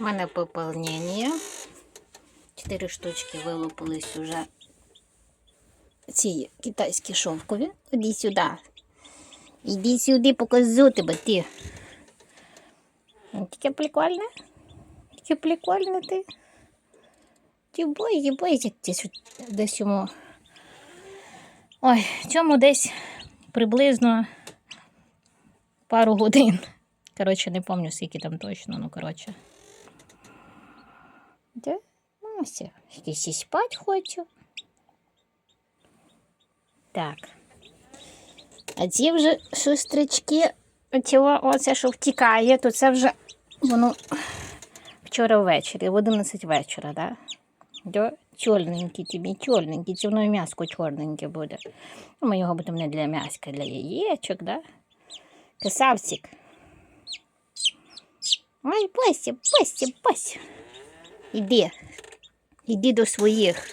У мене поповнення. Чотири штучки вилупились уже. Ці китайські шовкові. Іди сюди. Іди сюди, покажу тебе ти. Ну, Таке прикольне. Таке прикольне ти. Бойся, бойся десь, десь йому. Ой, цьому десь приблизно пару годин. Коротше, не пам'ятаю, скільки там точно, ну коротше. Да? Мася, якийсь і спать хочу. Так. А ці вже шустрички, цього, оце, що втікає, то це вже воно вчора ввечері, в 11 вечора, да? Да? Чорненький тобі, чорненький, це воно м'яско чорненьке буде. Ну, Ми його будемо не для м'яска, для яєчок, да? Красавчик. Ой, Бася, Бася, Бася. Іди. Іди до своїх.